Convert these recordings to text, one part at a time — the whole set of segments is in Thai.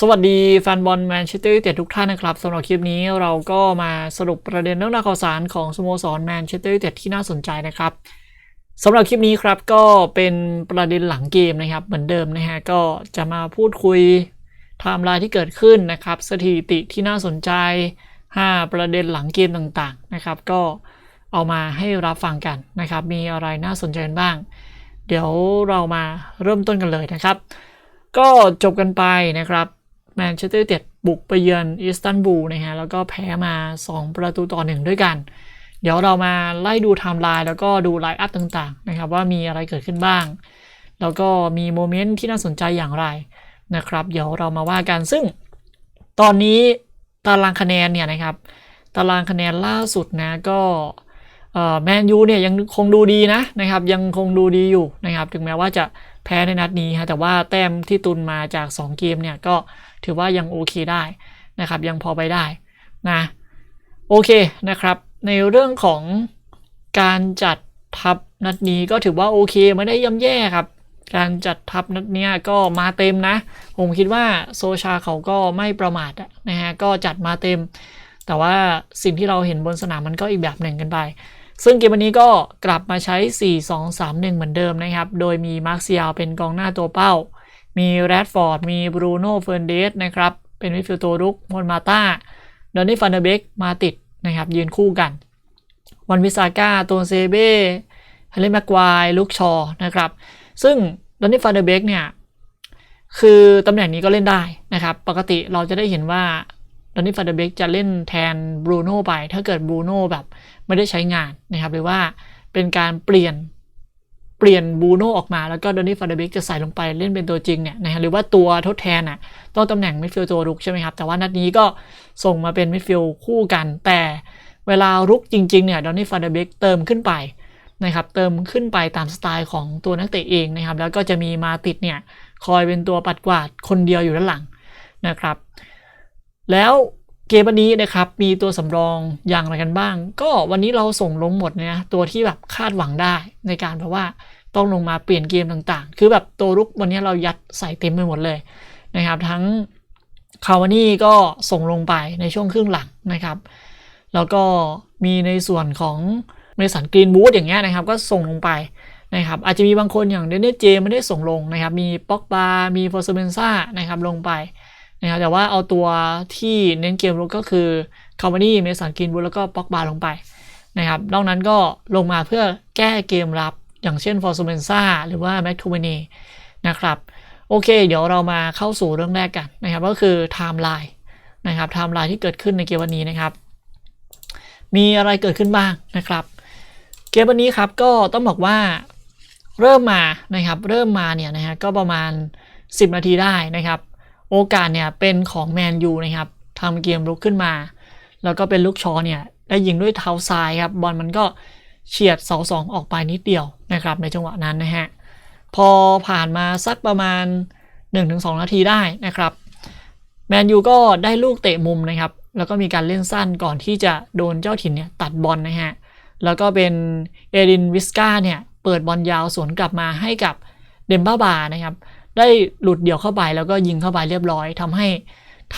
สวัสดีแฟนบอลแมนเชสเตอร์ยูไนเต็ดทุกท่านนะครับสำหรับคลิปนี้เราก็มาสรุปประเด็นเรื่องราวข่าวสารของสโมสรแมนเชสเตอร์ยูไนเต็ดที่น่าสนใจนะครับสำหรับคลิปนี้ครับก็เป็นประเด็นหลังเกมนะครับ เหมือนเดิมนะฮะก็จะมาพูดคุยไทม์ไลน์ที่เกิดขึ้นนะครับ สถิติที่น่าสนใจ 5 ประเด็นหลังเกมต่างๆนะครับ ก็เอามาให้รับฟังกันนะครับ มีอะไรน่าสนใจบ้าง เดี๋ยวเรามาเริ่มต้นกันเลยนะครับ ก็จบกันไปนะครับ แมนเชสเตอร์ยูไนเต็ดบุกไปเยือนอิสตันบูลนะฮะแล้วก็แพ้มา 2 ประตูต่อหนึ่งด้วยกัน เดี๋ยวเรามาไล่ดูไทม์ไลน์แล้วก็ดูไลน์อัพต่างๆนะครับว่ามีอะไรเกิดขึ้นบ้าง แล้วก็มีโมเมนต์ที่น่าสนใจอย่างไรนะครับเดี๋ยวเรามาว่ากันซึ่ง ตอนนี้ตารางคะแนนเนี่ยนะครับตารางคะแนนล่าสุดนะก็แมนยูเนี่ยยังคงดูดีนะนะครับยังคงดูดีอยู่นะครับถึงแม้ว่าจะแพ้ในนัดนี้ฮะแต่ว่าแต้มที่ตุนมาจาก 2 เกมเนี่ยก็ ถือว่ายังโอเคได้นะครับ ยังพอไปได้นะโอเคนะครับ ในเรื่องของการจัดทัพนัดนี้ก็ถือว่าโอเคไม่ได้ย่ำแย่ครับ การจัดทัพนัดนี้ก็มาเต็มนะ ผมคิดว่าโซชาเขาก็ไม่ประมาทนะฮะก็จัดมาเต็ม แต่ว่าสิ่งที่เราเห็นบนสนามมันก็อีกแบบหนึ่งกันไป ซึ่งเกมวันนี้ก็กลับมาใช้ 4-2-3-1 เหมือนเดิมนะครับ โดยมีมาร์คเซียลเป็นกองหน้าตัวเป้า มีแรดฟอร์ด มีบรูโน่เฟอร์นเดสนะครับ เป็นมิดฟิลด์ตัวรุกมอนมาตาดอนนี่ฟันเดเบกมาติดนะครับ ยืนคู่กัน วันวิซาก้าตัวเซเบ้ฮันเลแมกควายลูกชอนะครับ ซึ่งดอนนี่ฟันเดเบกเนี่ยคือตำแหน่งนี้ก็เล่นได้นะครับ ปกติเราจะได้เห็นว่าดอนนี่ฟันเดเบกจะเล่นแทนบรูโน่ไป ถ้าเกิดบรูโน่แบบไม่ได้ใช้งานนะครับ หรือว่าเป็นการเปลี่ยน เปลี่ยนบูโน่ออกมาแล้วก็ดอนนี่ฟาเดเบกจะใส่ลงไปเล่นเป็นตัวจริงเนี่ยนะฮะหรือว่าตัวทดแทนอะต้องตำแหน่งมิดฟิลด์ตัวรุกใช่ไหมครับ แต่ว่านัดนี้ก็ส่งมาเป็นมิดฟิลด์คู่กัน แต่เวลารุกจริงๆเนี่ยดอนนี่ฟาเดเบกเติมขึ้นไปนะครับเติมขึ้นไปตามสไตล์ของตัวนักเตะเองนะครับ แล้วก็จะมีมาติดเนี่ยคอยเป็นตัวปัดกวาดคนเดียวอยู่ด้านหลังนะครับ แล้ว กมวันนี้นะครับมีตัวสำรองอย่างไรกันบ้าง ก็วันนี้เราส่งลงหมดเนี่ยตัวที่แบบคาดหวังได้ในการเพราะว่าต้องลงมาเปลี่ยนเกมต่างๆ คือแบบตัวรุกวันนี้เรายัดใส่เต็มไปหมดเลยนะครับ ทั้งคาวานี่ก็ส่งลงไปในช่วงครึ่งหลังนะครับ แล้วก็มีในส่วนของเมสันกรีนบูธอย่างเงี้ยนะครับ ก็ส่งลงไปนะครับ อาจจะมีบางคนอย่างเดนเนเจไม่ได้ส่งลงนะครับ มีป็อกบา มีฟอร์เซเบนซ่านะครับลงไป นะครับแต่ว่าเอาตัวที่เน้นเกมรุกก็คือคาวานี่เมสันกรีนบูแล้วก็ป็อกบาลงไปนะครับนอกนั้นก็ลงมาเพื่อแก้เกมรับอย่างเช่นฟอร์ซูเมนซ่าหรือว่าแม็กทูเมเน่นะครับโอเค เดี๋ยวเรามาเข้าสู่เรื่องแรกกันนะครับ ก็คือไทม์ไลน์นะครับไทม์ไลน์ที่เกิดขึ้นในเกมวันนี้นะครับ มีอะไรเกิดขึ้นบ้างนะครับ เกมวันนี้ครับก็ต้องบอกว่าเริ่มมานะครับ เริ่มมาเนี่ยนะฮะก็ประมาณ 10 นาทีได้นะครับ โอกาสเนี่ยเป็นของแมนยูนะครับทำเกมลุกขึ้นมา แล้วก็เป็นลูกชอเนี่ยได้ยิงด้วยเท้าซ้ายครับบอลมันก็เฉียดเสาสองออกไปนิดเดียวนะครับในจังหวะนั้นนะฮะพอผ่านมาสักประมาณ 1-2 นาทีได้นะครับแมนยูก็ได้ลูกเตะมุมนะครับ แล้วก็มีการเล่นสั้นก่อนที่จะโดนเจ้าถิ่นเนี่ยตัดบอลนะฮะ แล้วก็เป็นเอรินวิสกาเนี่ยเปิดบอลยาวสวนกลับมาให้กับเดมบ้าบานะครับ ได้หลุดเดี่ยวเข้าไปแล้วก็ยิงเข้าไปเรียบร้อยทำให้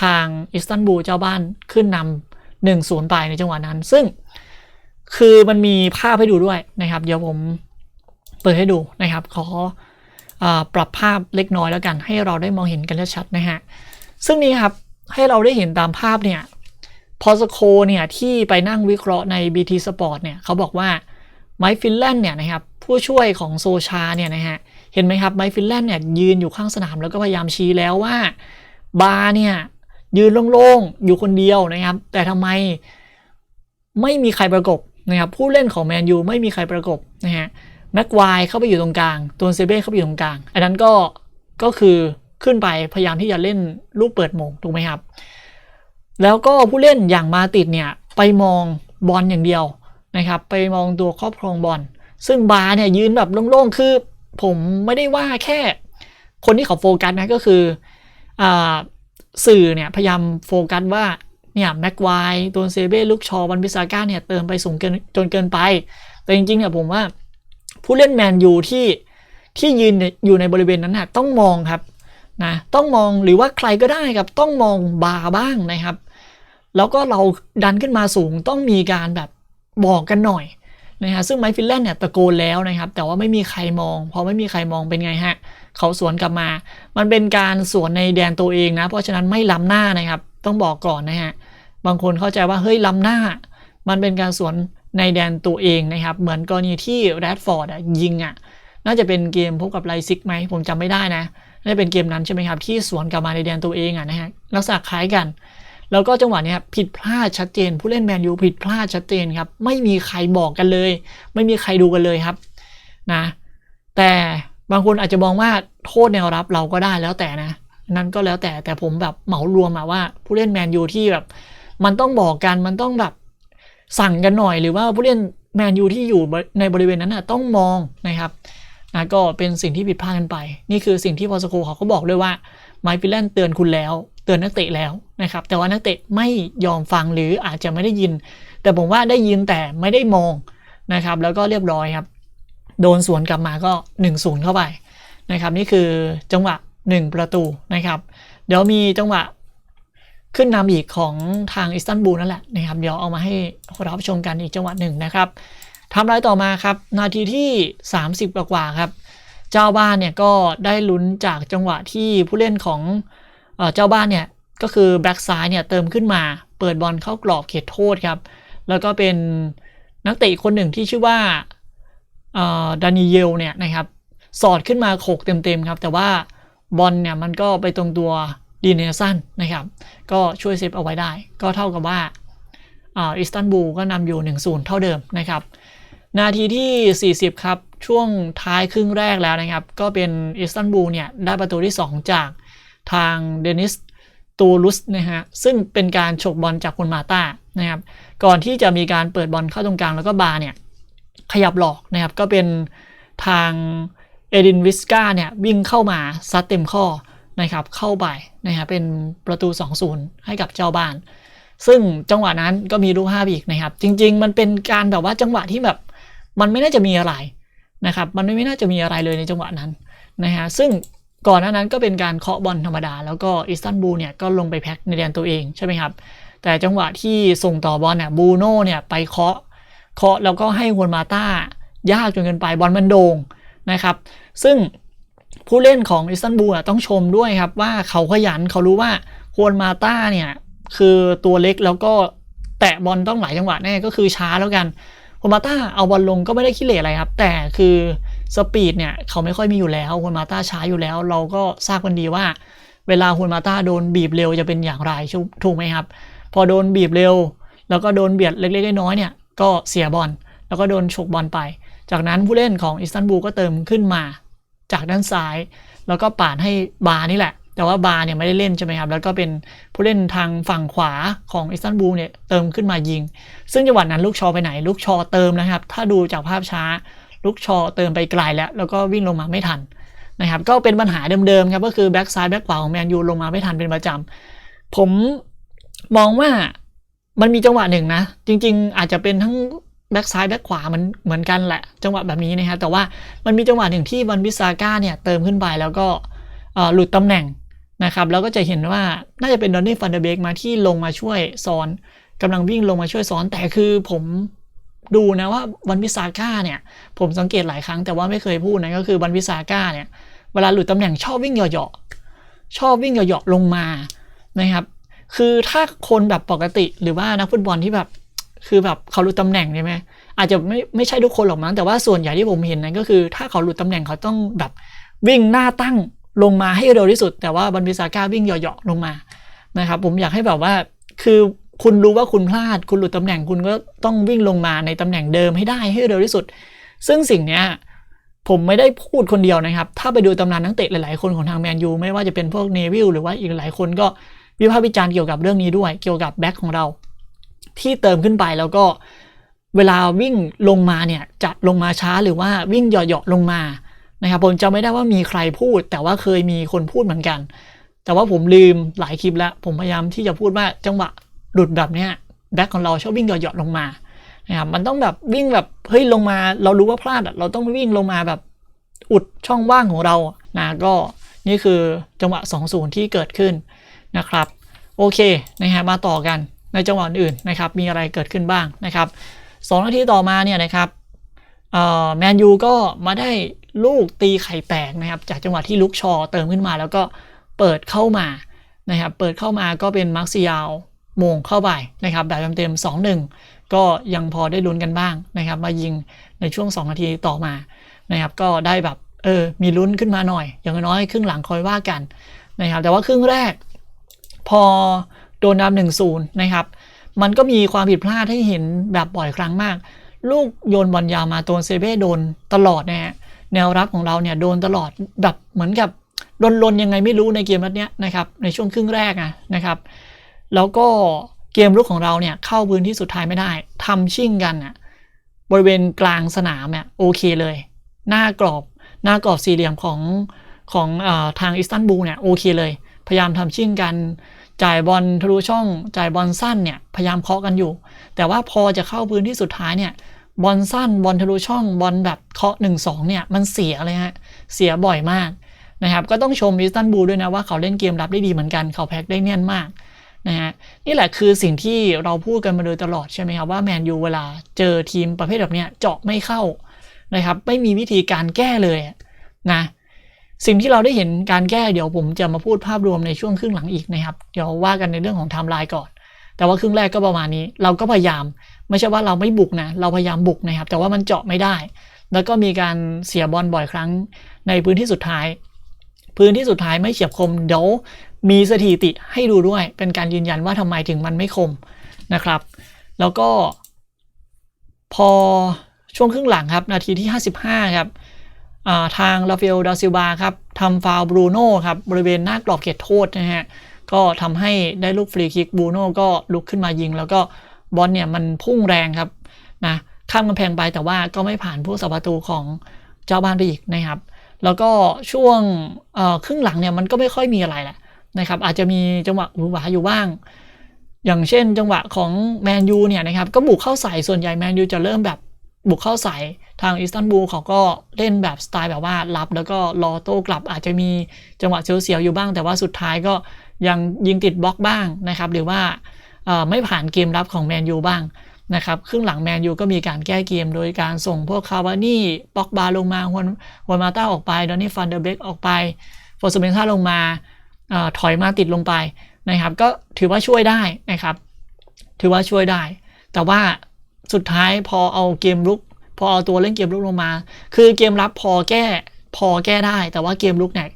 ทางอิสตันบูลเจ้าบ้านขึ้นนำหนึ่งศูนย์ไปในจังหวะนั้น ซึ่งคือมันมีภาพให้ดูด้วยนะครับ เดี๋ยวผมเปิดให้ดูนะครับ ขออปรับภาพเล็กน้อยแล้วกัน ให้เราได้มองเห็นกันชัดนะฮะซึ่งนี้ครับให้เราได้เห็นตามภาพเนี่ยพอสโคเนี่ยที่ไปนั่งวิเคราะห์ใน BT Sport เนี่ยเขาบอกว่าไมค์ฟินแลนด์เนี่ยนะครับผู้ช่วยของโซชาเนี่ยนะฮะเเห็นไหมครับไมค์ฟินแลนด์เนี่ยยืนอยู่ข้างสนามแล้วก็พยายามชี้แล้วว่าบาร์เนี่ยยืนโล่งๆ อยู่คนเดียวนะครับ แต่ทำไมไม่มีใครประกบนะครับผู้เล่นของแมนยูไม่มีใครประกบนะฮะแม็กควเข้าไปอยู่ตรงกลางตัวเซเบ้เข้าไปอยู่ตรงกลาง อันนั้นก็ก็คือขึ้นไปพยายามที่จะเล่นลูกเปิดมงถูกไหมครับ แล้วก็ผู้เล่นอย่างมาติดเนี่ยไปมองบอลอย่างเดียวนะครับ ไปมองตัวครอบครองบอลซึ่งบาเนี่ยยืนแบบโล่งๆ คือ ผมไม่ได้ว่าแค่คนที่เขาโฟกัสนะก็คืออ่าสื่อเนี่ยพยายามโฟกัสว่าเนี่ยแม็กวายตัวเซเบ้ลูกชอวันพิซาก้าเนี่ยเติมไปสูงเกินจนเกินไป แต่จริงๆเนี่ยผมว่าผู้เล่นแมนยูที่ที่ยืนอยู่ในบริเวณนั้นน่ะต้องมองครับนะต้องมองหรือว่าใครก็ได้ครับต้องมองบาร์บ้างนะครับ แล้วก็เราดันขึ้นมาสูงต้องมีการแบบบอกกันหน่อย นะฮะซึ่งไมค์ฟิลแลนด์เนี่ยตะโกนแล้วนะครับ แต่ว่าไม่มีใครมองพอไม่มีใครมองเป็นไงฮะเขาสวนกลับมา มันเป็นการสวนในแดนตัวเองนะ เพราะฉะนั้นไม่ล้ำหน้านะครับ ต้องบอกก่อนนะฮะบางคนเข้าใจว่าเฮ้ยล้ำหน้า มันเป็นการสวนในแดนตัวเองนะครับ เหมือนกรณีที่แรดฟอร์ดยิงอะน่าจะเป็นเกมพบกับไลซิกไหมผมจำไม่ได้นะน่าจะเป็นเกมนั้นใช่ไหมครับที่สวนกลับมาในแดนตัวเองอะนะฮะลักษณะคล้ายกัน แล้วก็จังหวะนี้ผิดพลาดชัดเจน ผู้เล่นแมนยูผิดพลาดชัดเจนครับ ไม่มีใครบอกกันเลย ไม่มีใครดูกันเลยครับนะแต่บางคนอาจจะมองว่าโทษแนวรับเราก็ได้แล้วแต่นะ นั่นก็แล้วแต่แต่ผมแบบเหมารวมมาว่าผู้เล่นแมนยูที่แบบ มันต้องบอกกันมันต้องแบบสั่งกันหน่อยหรือว่าผู้เล่นแมนยูที่อยู่ในบริเวณนั้นนะต้องมองนะครับนะก็เป็นสิ่งที่ผิดพลาดกันไป นี่คือสิ่งที่พอสโคเขาก็บอกด้วยว่า ไมค์ฟิลแลนเตือนคุณแล้ว เตือนนักเตะแล้วนะครับ แต่ว่านักเตะไม่ยอมฟังหรืออาจจะไม่ได้ยิน แต่ผมว่าได้ยินแต่ไม่ได้มองนะครับ แล้วก็เรียบร้อยครับ โดนสวนกลับมาก็ 1-0 เข้าไปนะครับ นี่คือจังหวะ 1 ประตูนะครับ เดี๋ยวมีจังหวะขึ้นนำอีกของทางอิสตันบูลนั่นแหละนะครับ เดี๋ยวเอามาให้รับชมกันอีกจังหวะหนึ่งนะครับทำไรต่อมาครับ นาทีที่ 30 กว่าครับ เจ้าบ้านเนี่ยก็ได้ลุ้นจากจังหวะที่ผู้เล่นของเจ้าบ้านเนี่ยก็คือแบ็กซ้ายเนี่ยเติมขึ้นมา เปิดบอลเข้ากรอบเขตโทษครับ แล้วก็เป็นนักเตะคนหนึ่งที่ชื่อว่าดานิเยลเนี่ยนะครับสอดขึ้นมาโขกเต็มๆครับ แต่ว่าบอลเนี่ยมันก็ไปตรงตัวดีเนสันนะครับ ก็ช่วยเซฟเอาไว้ได้ ก็เท่ากับว่าอิสตันบูลก็นำอยู่ 1-0 เท่าเดิมนะครับ นาทีที่ 40 ครับ ช่วงท้ายครึ่งแรกแล้วนะครับ ก็เป็นอิสตันบูลเนี่ยได้ประตูที่ 2 จากทางเดนิสตูลุสนะฮะซึ่งเป็นการฉกบอลจากคุณมาตานะครับ ก่อนที่จะมีการเปิดบอลเข้าตรงกลางแล้วก็บาเนี่ยขยับหลอกนะครับ ก็เป็นทางเอดินวิสกาเนี่ยวิ่งเข้ามาซัดเต็มข้อนะครับเข้าไปนะครับเป็นประตู 2-0 ให้กับเจ้าบ้าน ซึ่งจังหวะนั้นก็มีรูปภาอีกนะครับ จริง ๆ มันเป็นการแบบว่าจังหวะที่แบบมันไม่น่าจะมีอะไร นะครับมันไม่น่าจะมีอะไรเลยในจังหวะนั้นนะฮะซึ่งก่อนหน้านั้นก็เป็นการเคาะบอลธรรมดา แล้วก็อิสตันบูลเนี่ยก็ลงไปแพ็คในแดนตัวเองใช่ไหมครับแต่จังหวะที่ส่งต่อบอลเนี่ยบูโน่เนี่ยไปเคาะเคาะแล้วก็ให้ฮวนมาต้ายากจนเกินไปบอลมันโด่งนะครับซึ่งผู้เล่นของอิสตันบูลต้องชมด้วยครับว่าเขาขยันเขารู้ว่าฮวนมาต้าเนี่ยคือตัวเล็กแล้วก็แตะบอลต้องหลายจังหวะแน่ก็คือช้าแล้วกันฮวน มาต้าเอาบอลลงก็ไม่ได้ขี้เหร่อะไรครับ แต่คือสปีดเนี่ยเขาไม่ค่อยมีอยู่แล้วฮวนมาต้าช้าอยู่แล้ว เราก็ทราบกันดีว่า เวลาฮวนมาต้าโดนบีบเร็วจะเป็นอย่างไรถูกไหมครับ พอโดนบีบเร็ว แล้วก็โดนเบียดเล็กๆน้อยๆเนี่ยก็เสียบอลแล้วก็โดนฉกบอลไป จากนั้นผู้เล่นของอิสตันบูลก็เติมขึ้นมาจากด้านซ้าย แล้วก็ปาดให้บาร์นี่แหละ แต่ว่าบาเนี่ยไม่ได้เล่นใช่ไหมครับ แล้วก็เป็นผู้เล่นทางฝั่งขวาของอิสตันบูลเนี่ยเติมขึ้นมายิง ซึ่งจังหวะนั้นลูกชอไปไหน ลูกชอเติมนะครับ ถ้าดูจากภาพช้า ลูกชอเติมไปไกลแล้ว แล้วก็วิ่งลงมาไม่ทันนะครับ ก็เป็นปัญหาเดิมๆครับ ก็คือแบ็กซ้ายแบ็กขวาของแมนยูลงมาไม่ทันเป็นประจำ ผมมองว่ามันมีจังหวะหนึ่งนะ จริง ๆ อาจจะเป็นทั้งแบ็กซ้ายแบ็กขวามันเหมือนกันแหละ จังหวะแบบนี้นะครับแต่ว่ามันมีจังหวะหนึ่งที่วันวิซาก้าเนี่ยเติมขึ้นไปแล้วก็หลุดตำแหน่ง นะครับแล้วก็จะเห็นว่าน่าจะเป็นดอนนี่ฟันเดเบกมาที่ลงมาช่วยซ้อนกำลังวิ่งลงมาช่วยซ้อน แต่คือผมดูนะว่าวันวิซาก้าเนี่ย ผมสังเกตหลายครั้งแต่ว่าไม่เคยพูดนะก็คือวันวิซาก้าเนี่ย เวลาหลุดตำแหน่งชอบวิ่งเหยาะๆชอบวิ่งเหยาะๆลงมานะครับ คือถ้าคนแบบปกติหรือว่านักฟุตบอลที่แบบคือแบบเขาหลุดตำแหน่งใช่ไหมอาจจะไม่ไม่ใช่ทุกคนหรอกมั้งแต่ว่าส่วนใหญ่ที่ผมเห็นนั้นก็คือ ถ้าเขาหลุดตำแหน่งเขาต้องแบบวิ่งหน้าตั้ง ลงมาให้เร็วที่สุด แต่ว่าบันบิซาก้าวิ่งเหยาะๆลงมานะครับผมอยากให้แบบว่าคือคุณรู้ว่าคุณพลาด คุณหลุดตำแหน่งคุณก็ต้องวิ่งลงมาในตำแหน่งเดิมให้ได้ให้เร็วที่สุด ซึ่งสิ่งเนี้ยผมไม่ได้พูดคนเดียวนะครับ ถ้าไปดูตำนานนักเตะหลายๆ คนของทางแมนยูไม่ว่าจะเป็นพวกเนวิลหรือว่าอีกหลายคนก็วิพากษ์วิจารณ์เกี่ยวกับเรื่องนี้ด้วย เกี่ยวกับแบ็คของเรา ที่เติมขึ้นไปแล้วก็เวลาวิ่งลงมาเนี่ยจะลงมาช้าหรือว่าวิ่งเหยาะๆลงมา นะครับผมจำไม่ได้ว่ามีใครพูด แต่ว่าเคยมีคนพูดเหมือนกัน แต่ว่าผมลืมหลายคลิปแล้ว ผมพยายามที่จะพูดว่าจังหวะหลุดแบบเนี้ยแบ็คของเราชอบวิ่งหยาะๆลงมานะครับมันต้องแบบวิ่งแบบเฮ้ยลงมา เรารู้ว่าพลาดเราต้องวิ่งลงมาแบบอุดช่องว่างของเรานะก็นี่คือจังหวะ 2-0 ที่เกิดขึ้นนะครับ โอเคนะฮะมาต่อกันในจังหวะอื่นนะครับ มีอะไรเกิดขึ้นบ้างนะครับสองนาทีต่อมาเนี่ยนะครับแมนยูก็มาได้ ลูกตีไข่แตกนะครับ จากจังหวะที่ลุกชอเติมขึ้นมา แล้วก็เปิดเข้ามานะครับ เปิดเข้ามาก็เป็นมาร์คซิยาวมงเข้าไปนะครับ แบบเต็มๆ2-1 ก็ยังพอได้ลุ้นกันบ้างนะครับ มายิงในช่วง 2 นาทีต่อมานะครับ ก็ได้แบบเออมีลุ้นขึ้นมาหน่อย อย่างน้อยครึ่งหลังคอยว่ากันนะครับ แต่ว่าครึ่งแรก พอโดนนำหนึ่งศูนย์นะครับ มันก็มีความผิดพลาดให้เห็นแบบบ่อยครั้งมาก ลูกโยนบอลยาวมาตัวเซเบ้โดนตลอดนะฮะ แนวรับของเราเนี่ยโดนตลอดแบบเหมือนกับโดนลนยังไงไม่รู้ในเกมนัดเนี้ยนะครับในช่วงครึ่งแรกอะนะครับแล้วก็เกมลุกของเราเนี่ยเข้าพื้นที่สุดท้ายไม่ได้ทำชิ่งกันอะบริเวณกลางสนามเนี่ยโอเคเลย หน้ากรอบหน้ากรอบสี่เหลี่ยมของของอทางอิสตันบูลเนี่ยโอเคเลย พยายามทำชิ่งกันจ่ายบอลทะลุช่องจ่ายบอลสั้นเนี่ยพยายามเคาะกันอยู่ แต่ว่าพอจะเข้าพื้นที่สุดท้ายเนี่ย บอลสั้นบอลทะลุช่องบอลแบบเคาะ1นสองเนี่ยมันเสียเลยฮะเสียบ่อยมากนะครับก็ต้องชมอิสตันบูลด้วยนะว่าเขาเล่นเกมรับได้ดีเหมือนกันเขาแพ็กได้เนียนมากนะฮะนี่แหละคือสิ่งที่เราพูดกันมาโดยตลอดใช่ไหมครับว่าแมนยูเวลาเจอทีมประเภทแบบเนี้ยเจาะไม่เข้านะครับไม่มีวิธีการแก้เลยนะสิ่งที่เราได้เห็นการแก้เดี๋ยวผมจะมาพูดภาพรวมในช่วงครึ่งหลังอีกนะครับ เดี๋ยวว่ากันในเรื่องของไทม์ไลน์ก่อน แต่ว่าครึ่งแรกก็ประมาณนี้ เราก็พยายาม ไม่ใช่ว่าเราไม่บุกนะเราพยายามบุกนะครับ แต่ว่ามันเจาะไม่ได้ แล้วก็มีการเสียบอลบ่อยครั้งในพื้นที่สุดท้าย พื้นที่สุดท้ายไม่เฉียบคมเดี๋ยวมีสถิติให้ดูด้วย เป็นการยืนยันว่าทำไมถึงมันไม่คมนะครับ แล้วก็ พอช่วงครึ่งหลังครับ นาทีที่ 55 ครับทางลาเฟลดาซิบาครับทำฟาวบรูโน่ครับบริเวณหน้ากรอบเขตโทษนะฮะก็ทำให้ได้ลูกฟรีคิกบรูโน่ก็ลุกขึ้นมายิง แล้วก็ บอลเนี่ยมันพุ่งแรงครับนะข้ามกำแพงไปแต่ว่าก็ไม่ผ่านผู้สับประตูของเจ้าบ้านไปอีกนะครับ แล้วก็ช่วงครึ่งหลังเนี่ยมันก็ไม่ค่อยมีอะไรแหละนะครับ อาจจะมีจังหวะหวือหวาอยู่บ้าง อย่างเช่น จังหวะของแมนยูเนี่ยนะครับก็บุกเข้าใส่ส่วนใหญ่แมนยูจะเริ่มแบบบุกเข้าใส่ทางอิสตันบูลเขาก็เล่นแบบสไตล์แบบว่ารับแล้วก็รอโต้กลับอาจจะมีจังหวะเสียวๆอยู่บ้าง แต่ว่าสุดท้ายก็ยังยิงติดบล็อกบ้างนะครับ หรือว่า ไม่ผ่านเกมรับของแมนยูบ้างนะครับครึ่งหลังแมนยูก็มีการแก้เกมโดยการส่งพวกคาวานี่บ็อกบาลงมาฮวนฮวนมาต้าออกไปดอนนี่ฟันเดอร์เบกออกไปฟอร์ซูเมนซ่าลงมาอถอยมาติดลงไปนะครับ ก็ถือว่าช่วยได้นะครับ ถือว่าช่วยได้ แต่ว่าสุดท้ายพอเอาเกมลุก พอเอาตัวเล่นเกมลุกลงมา คือเกมรับพอแก้พอแก้ได้ แต่ว่าเกมลุกเนี่ย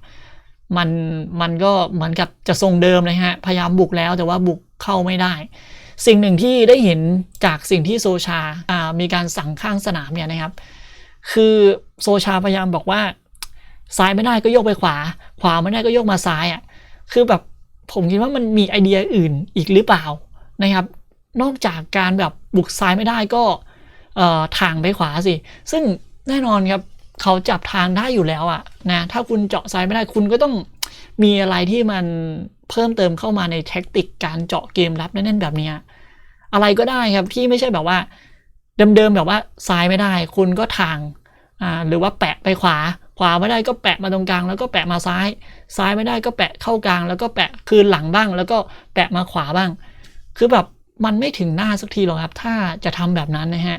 มันมันก็เหมือนกับจะทรงเดิมเลยฮะ พยายามบุกแล้วแต่ว่าบุกเข้าไม่ได้ สิ่งหนึ่งที่ได้เห็นจากสิ่งที่โซชาอ่ามีการสั่งข้างสนามเนี่ยนะครับ คือโซชาพยายามบอกว่า ซ้ายไม่ได้ก็โยกไปขวา ขวาไม่ได้ก็โยกมาซ้ายอะคือแบบผมคิดว่ามันมีไอเดียอื่นอีกหรือเปล่านะครับ นอกจากการแบบบุกซ้ายไม่ได้ก็ทางไปขวาสิ ซึ่งแน่นอนครับ เขาจับทางได้อยู่แล้วอะนะถ้าคุณเจาะซ้ายไม่ได้คุณก็ต้องมีอะไรที่มันเพิ่มเติมเข้ามาในแท็กติกการเจาะเกมรับแน่นๆแบบนี้อะไรก็ได้ครับที่ไม่ใช่แบบว่า เดิมๆแบบว่าซ้ายไม่ได้ คุณก็ทางอ่าหรือว่าแปะไปขวา ขวาไม่ได้ก็แปะมาตรงกลาง แล้วก็แปะมาซ้าย ซ้ายไม่ได้ก็แปะเข้ากลาง แล้วก็แปะคืนหลังบ้าง แล้วก็แปะมาขวาบ้าง คือแบบมันไม่ถึงหน้าสักทีหรอกครับ ถ้าจะทำแบบนั้นนะฮะ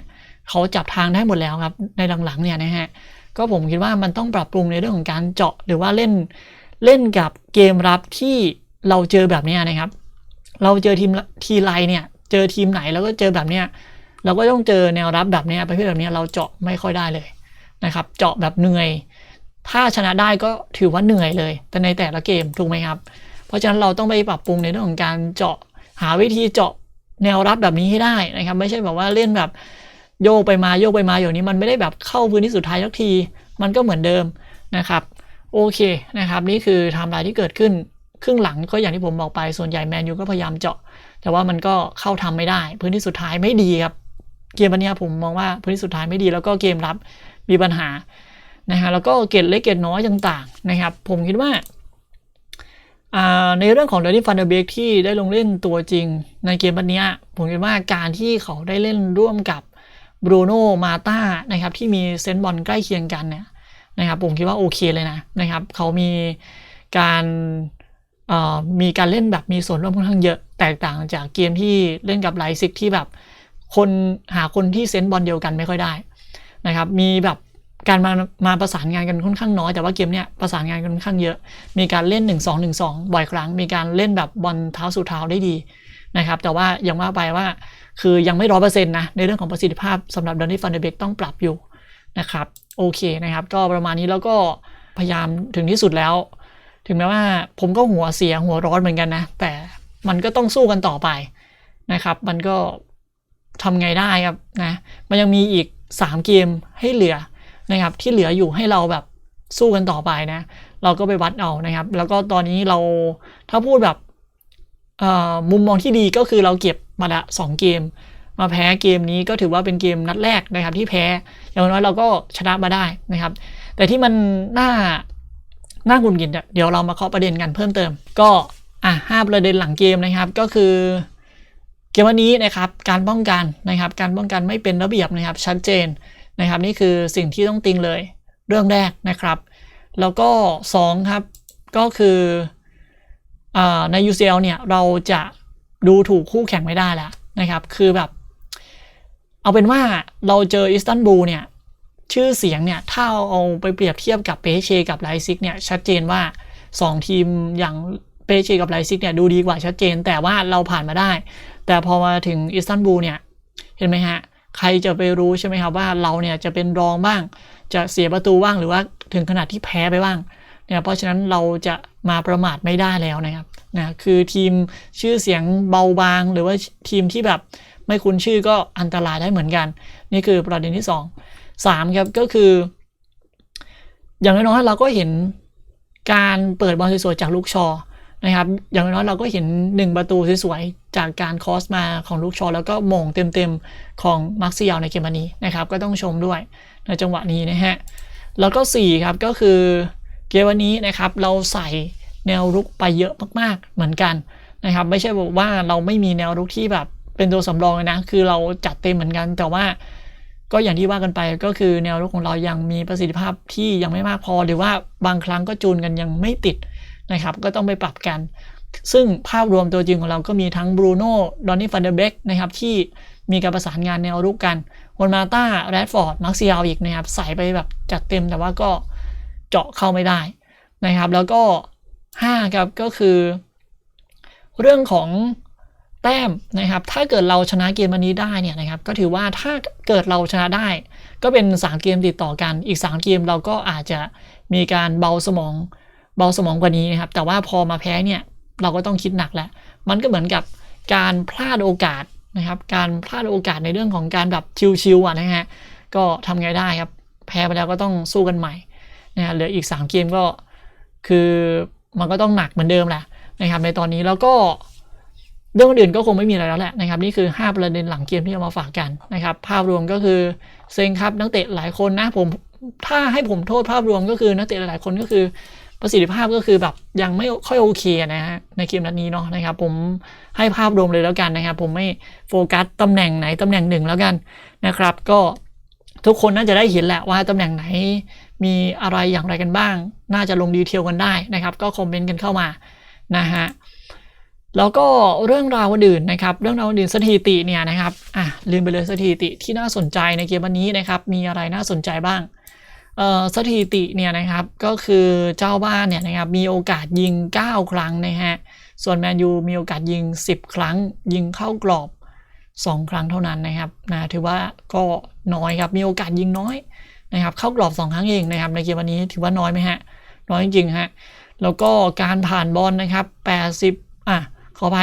เขาจับทางได้หมดแล้วครับในหลังๆเนี่ยนะฮะ ก็ผมคิดว่ามันต้องปรับปรุงในเรื่องของการเจาะหรือว่าเล่นเล่นกับเกมรับที่เราเจอแบบนี้นะครับ เราเจอทีมทีไรเนี่ยเจอทีมไหนแล้วก็เจอแบบเนี้ยเราก็ต้องเจอแนวรับแบบนี้ประเภทแบบนี้เราเจาะไม่ค่อยได้เลยนะครับ เจาะแบบเหนื่อย ถ้าชนะได้ก็ถือว่าเหนื่อยเลย แต่ในแต่ละเกมถูกไหมครับ เพราะฉะนั้นเราต้องไปปรับปรุงในเรื่องของการเจาะหาวิธีเจาะแนวรับแบบนี้ให้ได้นะครับ ไม่ใช่แบบว่าเล่นแบบ โยกไปมาโยกไปมาอย่างนี้มันไม่ได้แบบเข้าพื้นที่สุดท้ายสักที มันก็เหมือนเดิมนะครับโอเคนะครับนี่คือไทม์ไลน์ที่เกิดขึ้นครึ่งหลังก็อย่างที่ผมบอกไปส่วนใหญ่แมนยูก็พยายามเจาะ แต่ว่ามันก็เข้าทำไม่ได้ พื้นที่สุดท้ายไม่ดีครับเกมวันนี้ผมมองว่าพื้นที่สุดท้ายไม่ดีแล้วก็เกมรับมีปัญหานะฮะแล้วก็เกตเล็กเกตน้อยต่างๆนะครับ ผมคิดว่าในเรื่องของเดนิฟันเดอร์เบกที่ได้ลงเล่นตัวจริงในเกมวันนี้ผมคิดว่าการที่เขาได้เล่นร่วมกับ บรูโน่มาตานะครับที่มีเซนต์บอลใกล้เคียงกันเนี่ยนะครับผมคิดว่าโอเคเลยนะนะครับเขามีการมีการเล่นแบบมีส่วนร่วมค่อนข้างเยอะแตกต่างจากเกมที่เล่นกับไลซิกที่แบบคนหาคนที่เซนส์บอลเดียวกันไม่ค่อยได้นะครับมีแบบการมามาประสานงานกันค่อนข้างน้อยแต่ว่าเกมเนี้ยประสานงานกันค่อนข้างเยอะ มีการเล่น 1 2 1 2บ่อยครั้ง มีการเล่นแบบบอลเท้าสู่เท้าได้ดี นะครับ แต่ว่ายังว่าไปว่า คือยังไม่ร้อยเปอร์เซ็นต์นะ ในเรื่องของประสิทธิภาพสำหรับดอนนี่ฟันเดเบกต้องปรับอยู่นะครับ โอเคนะครับ ก็ประมาณนี้แล้วก็พยายามถึงที่สุดแล้ว ถึงแม้ว่าผมก็หัวเสียหัวร้อนเหมือนกันนะ แต่มันก็ต้องสู้กันต่อไปนะครับ มันก็ทำไงได้ครับนะ มันยังมีอีก 3 เกมให้เหลือนะครับ ที่เหลืออยู่ให้เราแบบสู้กันต่อไปนะ เราก็ไปวัดเอานะครับ แล้วก็ตอนนี้เราถ้าพูดแบบ มุมมองที่ดีก็คือเราเก็บมาละสองเกม มาแพ้เกมนี้ก็ถือว่าเป็นเกมนัดแรกนะครับที่แพ้ อย่างน้อยเราก็ชนะมาได้นะครับ แต่ที่มันน่าน่าหงุดหงิดอะเดี๋ยวเรามาเคาะประเด็นกันเพิ่มเติม ก็อะห้าประเด็นหลังเกมนะครับก็คือเกมวันนี้นะครับการป้องกันนะครับ การป้องกันไม่เป็นระเบียบนะครับชัดเจนนะครับ นี่คือสิ่งที่ต้องติงเลยเรื่องแรกนะครับ แล้วก็สองครับ ก็คือ ใน UCL เนี่ยเราจะดูถูกคู่แข่งไม่ได้แล้วนะครับ คือแบบ เอาเป็นว่าเราเจออิสตันบูลเนี่ยชื่อเสียงเนี่ยถ้าเอาไปเปรียบเทียบกับเปเชกับไลซิกเนี่ยชัดเจนว่า 2 ทีมอย่างเปเชกับไลซิกเนี่ยดูดีกว่าชัดเจน แต่ว่าเราผ่านมาได้ แต่พอมาถึงอิสตันบูลเนี่ยเห็นไหมฮะใครจะไปรู้ใช่ไหมครับว่าเราเนี่ยจะเป็นรองบ้าง จะเสียประตูบ้างหรือว่าถึงขนาดที่แพ้ไปบ้าง เนี่ยเพราะฉะนั้นเราจะมาประมาทไม่ได้แล้วนะครับนะคือทีมชื่อเสียงเบาบาง หรือว่าทีมที่แบบไม่คุ้นชื่อก็อันตรายได้เหมือนกัน นี่คือประเด็นที่สองสามครับก็คือ อย่างน้อยๆเราก็เห็นการเปิดบอลสวยๆจากลูกชอนะครับอย่างน้อยเราก็เห็นหนึ่งประตูสวยๆ จากการคอสมาของลูกชอ แล้วก็มงเต็มๆ ของมาร์คซิยาในเกมนนี้นะครับ ก็ต้องชมด้วยในจังหวะนี้นะฮะ แล้วก็ 4 ครับ ก็คือ เกมวันนี้นะครับเราใส่แนวรุกไปเยอะมากๆเหมือนกันนะครับไม่ใช่บอกว่าเราไม่มีแนวรุกที่แบบเป็นตัวสำรองนะคือเราจัดเต็มเหมือนกัน แต่ว่าก็อย่างที่ว่ากันไปก็คือแนวรุกของเรายังมีประสิทธิภาพที่ยังไม่มากพอ หรือว่าบางครั้งก็จูนกันยังไม่ติดนะครับก็ต้องไปปรับกัน ซึ่งภาพรวมตัวจริงของเราก็มีทั้งบรูโน่ดอนนี่ฟันเดอร์เบกนะครับที่มีการประสานงานแนวรุกกันวอนมาตาแรดฟอร์ดมาร์ซิยาอีกนะครับใส่ไปแบบจัดเต็มแต่ว่าก็ เจาะเข้าไม่ได้นะครับ แล้วก็ 5 ครับก็คือ เรื่องของแต้มนะครับ ถ้าเกิดเราชนะเกมวันนี้ได้เนี่ยนะครับ ก็ถือว่าถ้าเกิดเราชนะได้ ก็เป็น 3 เกมติดต่อกัน อีก 3 เกมเราก็อาจจะมีการเบาสมองเบาสมองกว่านี้นะครับ แต่ว่าพอมาแพ้เนี่ยเราก็ต้องคิดหนักแล้ว มันก็เหมือนกับการพลาดโอกาสนะครับ การพลาดโอกาสในเรื่องของการแบบชิวๆอะนะฮะ ก็ทำไงได้ครับ แพ้ไปแล้วก็ต้องสู้กันใหม่ นะฮะเหลืออีก 3 เกมก็คือมันก็ต้องหนักเหมือนเดิมแหละนะครับในตอนนี้แล้วก็เรื่องอื่นก็คงไม่มีอะไรแล้วแหละนะครับนี่คือ 5 ประเด็นหลังเกมที่เอามาฝากกันนะครับภาพรวมก็คือเซ็งครับนักเตะหลายคนนะผมถ้าให้ผมโทษภาพรวมก็คือนักเตะหลายคนก็คือประสิทธิภาพก็คือแบบยังไม่ค่อยโอเคนะฮะในเกมนัดนี้เนาะนะครับผมให้ภาพรวมเลยแล้วกันนะครับผมไม่โฟกัสตำแหน่งไหนตำแหน่งหนึ่งแล้วกันนะครับ ก็ทุกคนน่าจะได้เห็นแหละว่าตำแหน่งไหน มีอะไรอย่างไรกันบ้าง น่าจะลงดีเทลกันได้นะครับ ก็คอมเมนต์กันเข้ามานะฮะแล้วก็เรื่องราวอื่นนะครับ เรื่องราวอื่นสถิติเนี่ยนะครับอะลืมไปเลยสถิติที่น่าสนใจในเกมวันนี้นะครับ มีอะไรน่าสนใจบ้างเอ่อสถิติเนี่ยนะครับก็คือเจ้าบ้านเนี่ยนะครับมีโอกาสยิง 9 ครั้งนะฮะส่วนแมนยูมีโอกาสยิง 10 ครั้ง ยิงเข้ากรอบ 2 ครั้งเท่านั้นนะครับนะถือว่าก็น้อยครับมีโอกาสยิงน้อย นะครับเข้ากรอบ 2 ครั้งเองนะครับในเกมวันนี้ถือว่าน้อยไหมฮะน้อยจริงๆฮะแล้วก็การผ่านบอลนะครับ 80 อะขอไป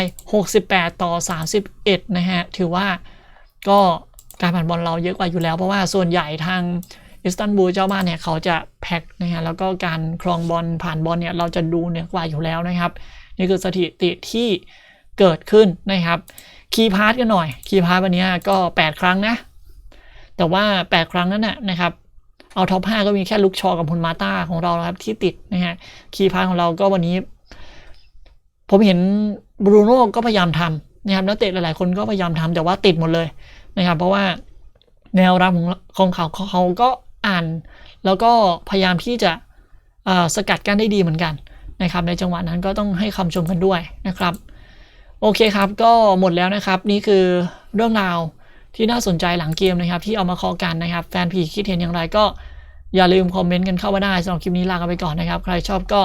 68 ต่อ 31 นะฮะถือว่าก็การผ่านบอลเราเยอะกว่าอยู่แล้ว เพราะว่าส่วนใหญ่ทางอิสตันบูลเจ้าบ้านเนี่ยเขาจะแพ็คนะฮะแล้วก็การครองบอลผ่านบอลเนี่ยเราจะดูเนี่ยกว่าอยู่แล้วนะครับ นี่คือสถิติที่เกิดขึ้นนะครับคีย์พาร์ตกันหน่อยคีย์พาร์ตวันนี้ก็ 8 ครั้งนะ แต่ว่า 8 ครั้งนั้นนะนะครับ เอาท็อป5ก็มีแค่ลุกชอกับพุนมาตาของเราครับที่ติดนะฮะคีย์พาร์ตของเราก็วันนี้ ผมเห็นบรูโน่ก็พยายามทำนะครับนักเตะหลายๆ คนก็พยายามทำแต่ว่าติดหมดเลยนะครับ เพราะว่าแนวรับของของเขาเขาก็อ่าน แล้วก็พยายามที่จะสกัดกั้นได้ดีเหมือนกันนะครับ ในจังหวะนั้นก็ต้องให้คำชมกันด้วยนะครับ โอเคครับก็หมดแล้วนะครับ นี่คือเรื่องราว ที่น่าสนใจหลังเกมนะครับ ที่เอามาคอกันนะครับ แฟนผีคิดเห็นอย่างไรก็อย่าลืมคอมเมนต์กันเข้ามาได้สำหรับคลิปนี้ลากันไปก่อนนะครับ ใครชอบก็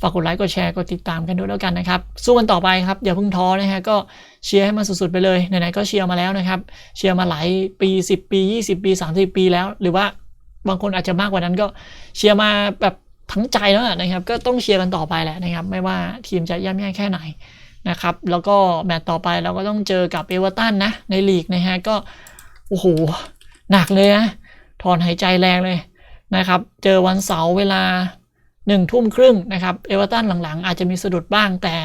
ฝากกดไลค์กดแชร์กดติดตามกันด้วยแล้วกันนะครับ สู้กันต่อไปครับ อย่าเพิ่งท้อนะฮะก็เชียร์ให้มันสุดๆไปเลยไหนๆก็เชียร์มาแล้วนะครับ เชียร์มาหลายปี 10 ปี 20 ปี 30 ปีแล้ว หรือว่าบางคนอาจจะมากกว่านั้นก็เชียร์มาแบบทั้งใจแล้วนะครับ ก็ต้องเชียร์กันต่อไปแหละนะครับ ไม่ว่าทีมจะย่ำแย่แค่ไหน นะครับ แล้วก็แมตต์ต่อไปเราก็ต้องเจอกับเอเวอร์ตันนะ ในลีกนะฮะ ก็ โอ้โห หนักเลยนะถอนหายใจแรงเลยนะครับ เจอวันเสาร์เวลาหนึ่งทุ่มครึ่งนะครับ เอเวอร์ตันหลังๆ อาจจะมีสะดุดบ้างแต่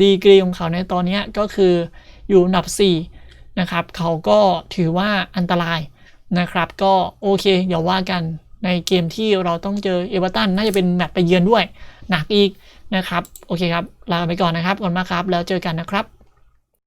ดีกรีของเขาในตอนนี้ก็คืออยู่อันดับ 4 นะครับ เขาก็ถือว่าอันตรายนะครับ ก็โอเคเดี๋ยวว่ากันในเกมที่เราต้องเจอเอเวอร์ตันน่าจะเป็นแมตช์ไปเยือนด้วย หนักอีก นะครับ โอเคครับ ลาไปก่อนนะครับก่อนมากครับ แล้วเจอกันนะครับ